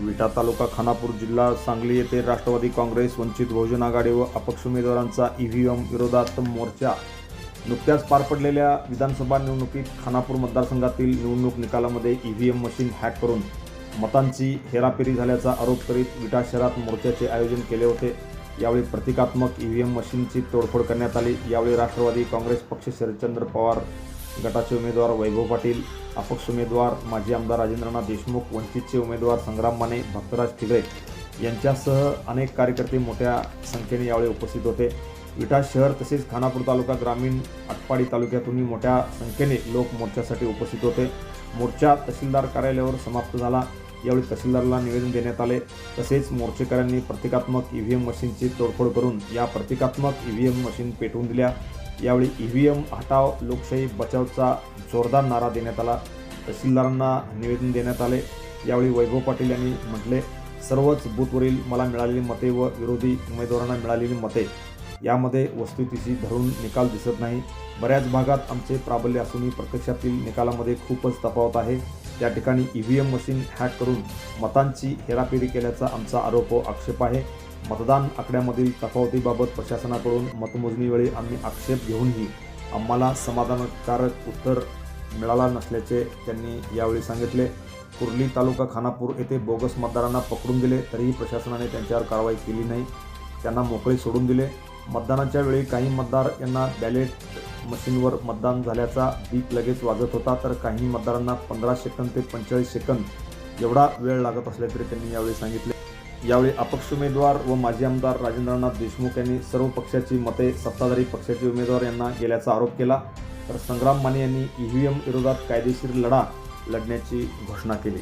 विटा तालुका खानापूर जिल्हा सांगली येथे राष्ट्रवादी काँग्रेस वंचित बहुजन आघाडी व अपक्ष उमेदवारांचा ईव्हीएम विरोधात मोर्चा. नुकत्याच पार पडलेल्या विधानसभा निवडणुकीत खानापूर मतदारसंघातील निवडणूक निकालामध्ये ईव्हीएम मशीन हॅक करून मतांची हेराफेरी झाल्याचा आरोप करीत विटा शहरात मोर्चाचे आयोजन केले होते. यावेळी प्रतिकात्मक ईव्हीएम मशीनची तोडफोड करण्यात आली. यावेळी राष्ट्रवादी काँग्रेस पक्ष शरदचंद्र पवार गटाचे उमेदवार वैभव पाटील अपक्ष उमेदवार माजी आमदार राजेंद्रनाथ देशमुख वंचितचे उमेदवार संग्राम माने भक्तराज ठिगळे यांच्यासह अनेक कार्यकर्ते मोठ्या संख्येने यावेळी उपस्थित होते. विटा शहर तसेच खानापूर तालुका ग्रामीण आटपाडी तालुक्यातूनही मोठ्या संख्येने लोक मोर्चासाठी उपस्थित होते. मोर्चा तहसीलदार कार्यालयावर समाप्त झाला. यावेळी तहसीलदारला निवेदन देण्यात आले. तसेच मोर्चेकऱ्यांनी प्रतिकात्मक ईव्हीएम मशीनची तोडफोड करून या प्रतिकात्मक ईव्हीएम मशीन पेटवून दिल्या. यावेळी ई व्ही एम हटाव लोकशाही बचावचा जोरदार नारा देण्यात आला. तहसीलदारांना निवेदन देण्यात आले. यावेळी वैभव पाटील यांनी म्हटले सर्वच बूथवरील मला मिळालेली मते व विरोधी उमेदवारांना मिळालेली मते. यामध्ये वस्तुस्थिती धरून निकाल दिसत नाही. बऱ्याच भागात आमचे प्राबल्य असूनही प्रत्यक्षातील निकालामध्ये खूपच तफावत आहे. त्या ठिकाणी E V M machine hack करून मतांची हेराफेरी केल्याचा आमचा आरोप व आक्षेप आहे. मतदान आकड्यामधील तफावतीबाबत प्रशासनाकडून मतमोजणीवेळी आम्ही आक्षेप घेऊनही आम्हाला समाधानकारक उत्तर मिळाला नसल्याचे त्यांनी यावेळी सांगितले. कुर्ली तालुका खानापूर येथे बोगस मतदारांना पकडून दिले तरीही प्रशासनाने त्यांच्यावर कारवाई केली नाही. त्यांना मोकळे सोडून दिले. मतदानाच्या वेळी काही मतदार यांना बॅलेट मशीनवर मतदान झाल्याचा बीप लगेच वाजत होता तर काही मतदारांना पंधरा सेकंद ते पंचेचाळीस सेकंद एवढा वेळ लागत असल्याचे त्यांनी यावेळी सांगितले. यावेळी अपक्ष उमेदवार व माजी आमदार राजेंद्रनाथ देशमुख यांनी सर्व पक्षाची मते सत्ताधारी पक्षाचे उमेदवार यांना गेल्याचा आरोप केला. तर संग्राम माने यांनी ईव्हीएम विरोधात कायदेशीर लढा लढण्याची घोषणा केली.